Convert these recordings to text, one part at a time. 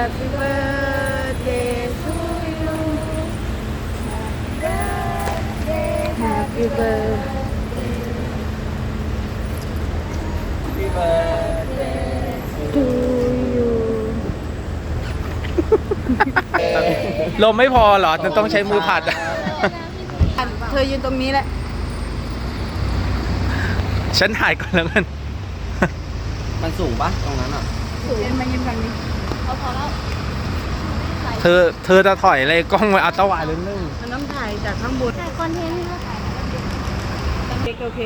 Happy birthday to you Happy birthday to you ลมไม่พอเหรอจะต้องใช้มือผัดอะเธอยืนตรงนี้แหละ ฉันถ่ายก่อนแล้วกัน มันสูงปะตรงนั้นอะ สูงมายิ้มฝั่งนี้ เธอเธอจะถอยอะไรกล้องไว้เอาตะวันเลยนึงมันต้องถ่ายจากข้างบนถ่ายคอนเทนต์ค่ะโอเคโอเค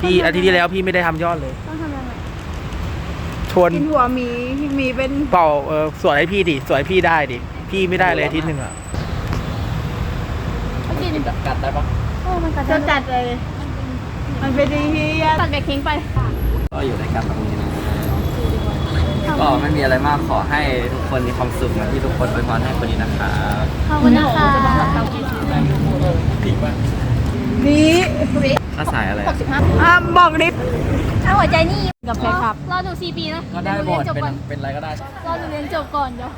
พี่อาทิตย์ที่แล้วพี่ไม่ได้ทำยอดเลย ต้องทำยังไงชวนกินหัวหมีหมีเป็นเป่าเออสวยให้พี่ดิสวยให้พี่ได้ดิพี่ไม่ได้เลยอาทิตย์หนึ่งอะเอากินกัดได้ปะโอ้มันกัดจะจัดเลย มันเป็นดีที่ตัดเบรกทิ้งไป ก็อยู่ในกันตรงนี้นะ ก็ไม่มีอะไรมากขอให้ทุกคนมีความสุขเหมือนที่ทุกคนอวยพรให้คนนี้นะครับขอบคุณนะคะนี้ถ้าสายอะไรหกสิบห้าอะบอกดิถ้าหัวใจนี่กับใครครับ รอดูซีปีนะก็ได้หมดเยวเป็นเรียนจบก่อนเป็นอะไรก็ได้ รอดูเรียนจบก่อนเดี๋ยว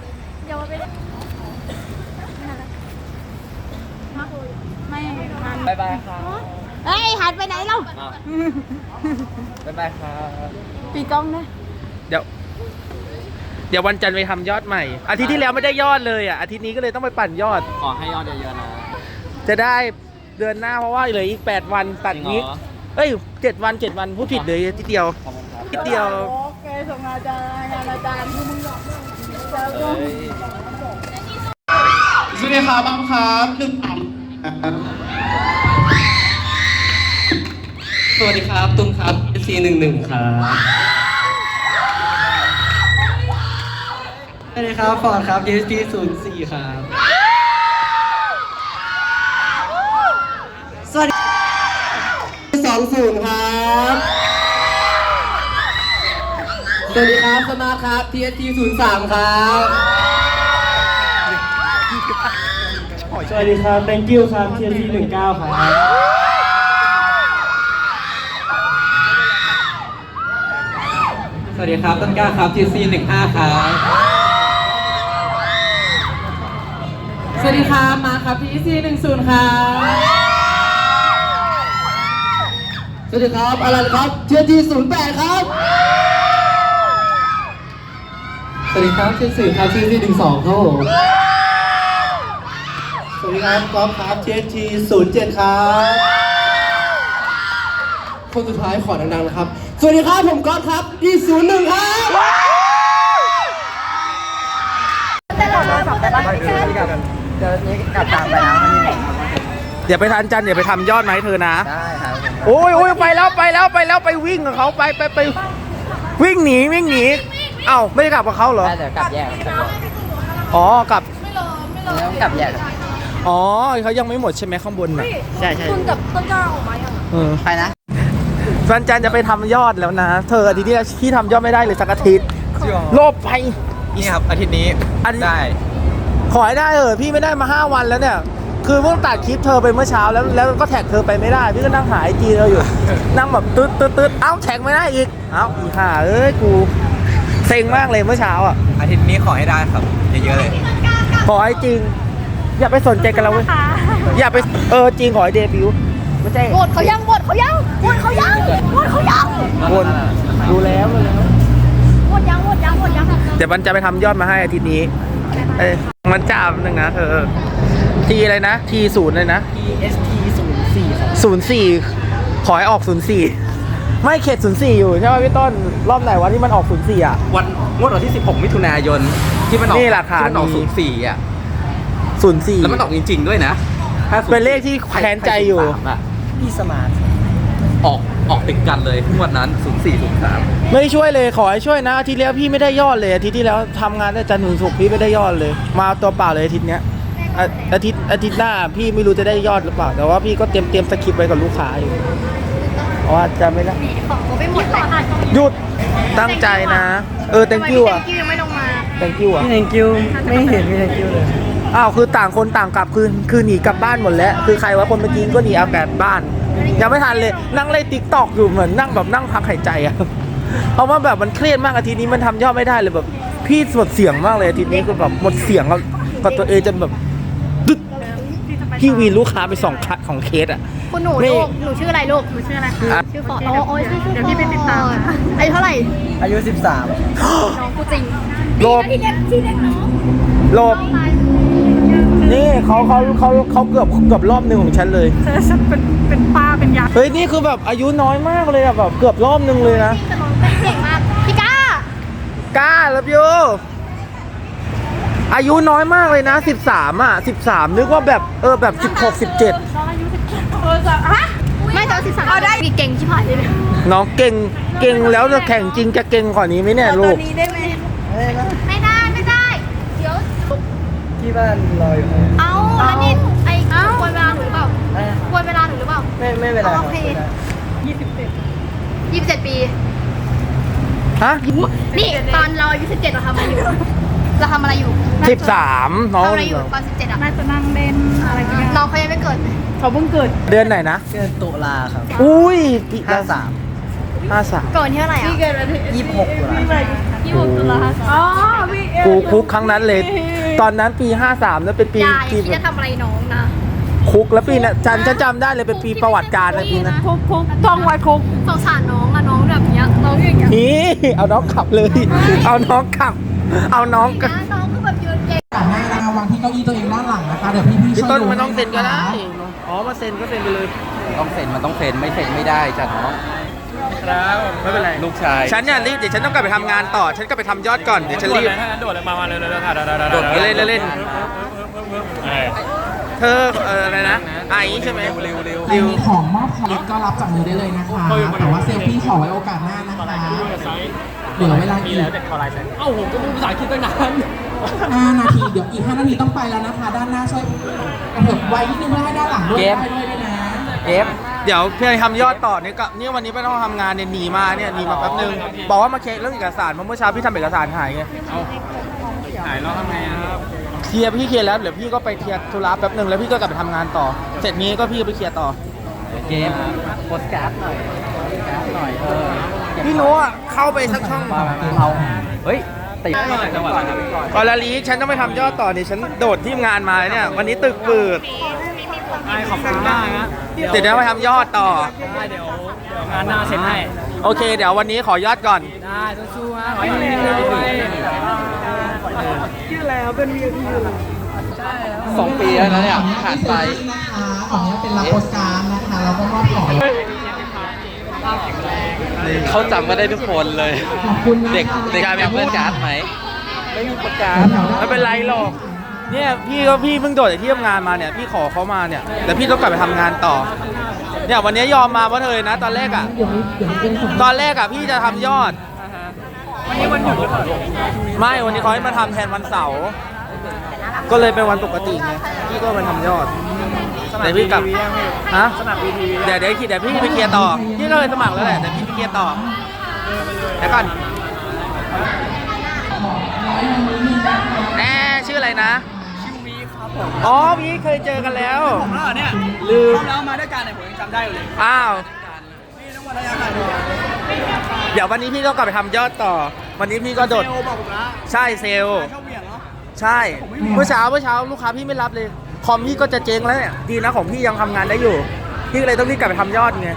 เดี๋ยวมาไปไม่ทันบายบายครับเฮ้ยหันไปไหนเราบายบายครับ ปีกล้องนะ เดี๋ยว เดี๋ยววันจันทร์ไปทำยอดใหม่ อาทิตย์ที่แล้วไม่ได้ยอดเลยอะ อาทิตย์นี้ก็เลยต้องไปปั่นยอด ขอให้ยอดเยอะๆนะจะได้เดือนหน้าเพราะว่าเหลืออีก 8 วันตัดจริงเหรอนี้เอ้ยเจ็ดวันเจ็ดวันพูดผิดเลยทีเดียว ขอบคุณครับนิดเดียว โอเคส่งอาจารย์งานอาจารย์ที่มึงหลอกเจอเอ้ยสวัสดีครับบังครับหนึ่งอันสวัสดีครับ ตุ้มครับ FC หนึ่งหนึ่งครับ วัสดีครับฟอร์ดครับ ST ศูนย์สี่ครับ สวัสดีสองศูนย์ครับ สวัสดีครับสมาร์ทครับ TST ศูนย์สามครับ สวัสดีครับ thank you ครับ TNT หนึ่งเก้าครับสวัสดีครับ ต้นกล้าครับ TNT หนึ่งห้าครับ วัสดีครับมาครับ TNT หนึ่งศูนย์ครับสวัสดีครับอลันครับ TNT ศูนย์แปดครับ สวัสดีครับเชนสื่อครับ TNT หนึ่งสองครับผมสวัสดีครับก๊อฟครับ TNT 07ครับ คนสุดท้ายขอดังๆนะครับ สวัสดีครับผมก๊อฟครับ D01 ครับ อย่าไปทันจันทร์อย่าไปทำยอดมาให้เธอนะ ได้ครับโอ้ยโอ้ยไปแล้วไปแล้วไปแล้วไปวิ่งกับเขาไปไปไปวิ่งหนีวิ่งหนี เอ้าไม่ได้กลับกับเขาเหรอ ได้แต่กลับแยกกันอ๋อกลับแล้วกลับแยกกันอ๋อเขายังไม่หมดใช่ไหมข้างบนน่ะใช่ใช่คุณกับต้นกล้าออกมายังเออไปนะวันจันทร์จะไปทำยอดแล้วนะ เธออาทิตย์ที่แล้วที่ทำยอดไม่ได้เลยสักอาทิตย์โลบไป นี่ครับอาทิตย์นี้อาทิตย์ได้ ขอให้ได้เออพี่ไม่ได้มา 5 วันแล้วเนี่ย คือเพิ่งตัดคลิปเธอไปเมื่อเช้าแล้วแล้วก็แท็กเธอไปไม่ได้ พี่ก็นั่งหาไอจีเธออยู่ นั่งแบบตึ๊ดตึ๊ดตึ๊ดเอ้าแท็กไม่ได้อีก เอ้าอีห่าเอ้ยกูเซ็งมากเลยเมื่อเช้าอะ อาทิตย์นี้ขอให้ได้ครับเยอะๆเลย ขอให้จริง อย่าไปสนใจกันแล้วเว้ยอย่าไปเออจริงขอให้เดบิวต์ไม่ใช่โหวตเขายังโหวตเขายังโหวตเขายังโหวตเขายังคนดูแล้วดูแล้วโหวตยังโหวตยังโหวตยังเดี๋ยวมันจะไปทำยอดมาให้อาทิตย์นี้ เอ้ยมันจ้าบนึงนะเธอทีอะไรนะทีศูนย์เลยนะ TST 04ครับศูนย์สี่ขอให้ออกศูนย์สี่ไม่เขตศูนย์สี่อยู่ใช่ไหมพี่ต้นรอบไหนวันที่มันออกศูนย์สี่อะ วันงวดวันที่ 16 มิถุนายน ที่มันออกนี่ราคาที่มันออกดี04อะ ศูนย์สี่แล้วมันออกจริง ๆ ด้วยนะถ้า04เป็นเลขที่แค้นใจอยู่03ะพี่สมาร์ท ออกออกติดกันเลยงวดนั้น 04 03 ไม่ช่วยเลยขอให้ช่วยนะอาทิตย์แล้วพี่ไม่ได้ยอดเลยอาทิตย์ที่แล้วทำงานได้จันทร์ถึงศุกร์พี่ไม่ได้ยอดเลย มาตัวเปล่าเลยอาทิตย์เนี้ยอาอาทิตย์อาทิตย์หน้าพี่ไม่รู้จะได้ยอดหรือเปล่า แต่ว่าพี่ก็เตรียมเตรียมสคริปต์ไว้กับลูกค้าอยู่เพราะว่าจะไม่ได้ของกูไม่หมดเลยหยุดตั้งใจนะ เออ thank you อะคิวยังไม่ลงมา thank you อะ พี่ thank you ไม่เห็นพี่ thank you เลยอ้าวคือต่างคนต่างกลับคือคือหนีกลับบ้านหมดแล้ว คือใครว่าคนเมื่อกี้ก็หนีเอากลับบ้าน ยังไม่ทันเลยนั่งเล่นติ๊กตอกอยู่เหมือนนั่งแบบนั่งพักหายใจอะเพราะว่าแบบมันเครียดมากอาทิตย์นี้มันทำยอดไม่ได้เลยแบบ พี่หมดเสียงมากเลยอาทิตย์นี้คือแบบหมดเสียงกับกับตัวเองจนแบบดึ๊ดพี่วีนลูกค้าไปสองคัดของเคสอะคุณหนูนี่ลูกหนูชื่ออะไรลูกหนูชื่ออะไรอะชื่อฟอร์ดโอ้โอ้ยชื่อเดี๋ยวพี่ไปติดตามอายุเท่าไหร่อายุน้องกูจริงโลบที่เรียกที่เรียกน้องโลบ นี่เขาเขาเขาเขาเกือบเกือบรอบหนึ่งของฉันเลยเธอฉันเป็นเป็นป้าเป็นยายเฮ้ยนี่คือแบบอายุน้อยมากเลยอะแบบเกือบรอบหนึ่งเลยนะแต่น้องเต้นเก่งมากพี่ก้ากล้าแล้วพี่โออายุน้อยมากเลยนะ 13 อะ 13 นึกว่าแบบเออแบบ 16 17เออจะฮะไม่แต่สิบสามเอาได้เก่งชิบหายเลยเนี่ยน้องเก่งเก่งแล้วจะแข่งจริงจะเก่งกว่านี้ไหมเนี่ยลูกนี้ได้ไหมไม่ได้ไม่ได้เดี๋ยว ที่บ้านรออยู่เอาแล้วนี่ไอ้ควรเวลาหนูหรือเปล่าควรเวลาหนูหรือเปล่า ไม่ไม่เป็นไรโอเคยี่สิบเจ็ดปี ฮะนี่ตอนเราอายุสิบเจ็ดเราทำอะไรอยู่เราทำอะไรอยู่13น้องทำอะไรอยู่ตอนสิบเจ็ดอะน่าจะนั่งเล่นอะไรอย่างเงี้ยน้องเขายังไม่เกิดเลยเขาเพิ่งเกิดเดือนไหนนะ เดือนตุลาครับอุ้ยปีห้าสามห้าสามเกิดวันที่เท่าไหร่อะเกิดวันที่ยี่สิบหกตุลา ยี่สิบหกตุลาอ๋อพี่เอกูคุกครั้งนั้นเลย ตอนนั้นปี 53แล้วเป็นปียายปีที่จะทำอะไรน้องนะ คุกแล้วปีนั้นฉันฉันจำได้เลยเป็นปีประวัติการนะปีนั้นคุกคุกท่องไว้คุกสงสารน้องอะน้องแบบเนี้ยน้องอย่างเงี้ยนี่เอาน้องขับเลย เอาน้องขับ เอาน้องกลับนะน้องก็แบบยืนเก่งก่อนหน้านะคะวางที่เก้าอี้ตัวเองด้านหลังนะคะเดี๋ยวพี่พี่ๆพี่ช่วยต้นดูมันต้องเซ็นก็ได้ะคะอ๋อมาเซ็นก็เซ็นไปเลย ต้องเซ็นมันต้องเซ็นไม่เซ็นไม่ได้จ้ะน้อง ครับไม่เป็นไร ลูกชายฉันเนี่ยรีบเดี๋ยวฉันต้องกลับไปทำงานต่อ ฉันก็ไปทำยอดก่อน เดี๋ยวฉันรีบโดดเลยมามาเลยเลยถ่ายโดดเล่นเล่น เธอเอออะไรนะไอใช่ไหมเร็วเร็วใครมีของมอบของก็รับจากมือได้เลยนะคะ แต่ว่าเซลฟี่ขอไว้โอกาสหน้านะคะเหลือเวลาอีกเอ้าผมก็พูดภาษาอังกฤษตั้งนาน5นาที เดี๋ยวอีก5นาทีต้องไปแล้วนะคะ ด้านหน้าช่วยกระเถิบไว้นิดนึงแล้วให้ด้านหลังด้วยได้ด้วยด้วยนะ เกมเดี๋ยวพี่ไปทำยอดต่อเนี่ยก็เนี่ยวันนี้ไม่ต้องทำงานเนี่ยหนีมาเนี่ยหนีมาแป๊บนึงบอกว่ามาเช็คเรื่องเอกสารเพราะเมื่อเช้าพี่ทำเอกสารหายไงหายแล้วทำไงครับเคลียร์พี่เคลียร์แล้วเดี๋ยวพี่ก็ไปเคลียร์ธุระแป๊บนึงแล้วพี่ก็กลับไปทำงานต่อ เสร็จนี้ก็พี่ก็ไปเคลียร์ต่อเกมโพสการ์ดหน่อยการ์ดหน่อยเออพี่โน้ตเข้าไปสักช่องมาเราเฮ้ยติดจังหวัดอะไรครับกอลาลีฉันต้องไปทำยอดต่อเนี่ยฉันโดดที่งานมาเนี่ยวันนี้ตึกเปิด ขอบคุณมากนะเดี๋ยวไปทำยอดต่อ ได้เดี๋ยวเดี๋ยวงานหน้าเซ็นให้ โอเค เดี๋ยววันนี้ขอยอดก่อน ได้สู้ๆฮะขอให้มีเราด้วยชื่อแล้วเป็นวีพีอยู่สองปีแล้วนะเนี่ยผ่านไปนะคะของนี้เป็นรับโพสการ์ดนะคะแล้วก็มอบของเขาจำมาได้ทุกคนเลย ขอบคุณนะคะเด็กเด็กมีโพสการ์ดไหมไม่มีโพสการ์ดไม่เป็นไรหรอก เนี่ยพี่ก็พี่เพิ่งโดดจากที่ทำงานมาเนี่ยพี่ขอเขามาเนี่ยแต่พี่ต้องกลับไปทำงานต่อ เนี่ยวันนี้ยอมมาเพราะเธอนะ ตอนแรกอะตอนแรกอะพี่จะทำยอด วันนี้วันหยุดหรือเปล่าไม่วันนี้เขาให้มาทำแทนวันเสาร์ก็เลยเป็นวันปกติไงพี่ก็มาทำยอดเดี๋ยวพี่กลับฮะสนับวีทีเดี๋ยวเดี๋ยวเดี๋ยวพี่ไปเคลียร์ต่อพี่ก็เลยสมัครแล้วแหละเดี๋ยวพี่ไปเคลียร์ต่อเดี๋ยวก่อนแน่ชื่ออะไรนะ ผมอ๋อพี่เคยเจอกันแล้ว ผมแล้วเนี่ยลืม เรามาด้วยกันเนี่ยผมยังจำได้อยู่เลยอ้าว นี่ต้องมาระยะห่างด้วยเดี๋ยววันนี้พี่ต้องกลับไปทำยอดต่อ วันนี้พี่ก็โดด เซลบอกผมนะใช่เซลล์ ชอบเหวี่ยงเนาะใช่ เมื่อเช้าเมื่อเช้าลูกค้าพี่ไม่รับเลย คอมพี่ก็จะเจ๊งแล้วเนี่ยดีนะของพี่ยังทำงานได้อยู่ พี่ก็เลยต้องรีบกลับไปทำยอดไง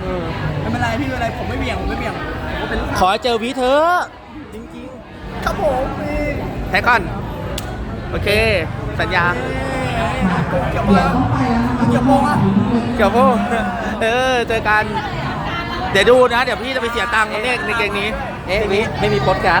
เออไม่เป็นไรพี่ไม่เป็นไรผมไม่เหวี่ยงผมไม่เหวี่ยงผมก็เป็นลูกขอให้เจอวีเถอะจริงๆครับผมแท็กก่อน โอเค สัญญาเดี๋ยวต้องไปแล้วนะคะเกี่ยวโมงอะเกี่ยวพูเออเจอกัน เดี๋ยวดูนะ เดี๋ยวพี่จะไปเสียตังค์ในเลขในเกงนี้เอ๊ะวิไม่มีโพสการ์ด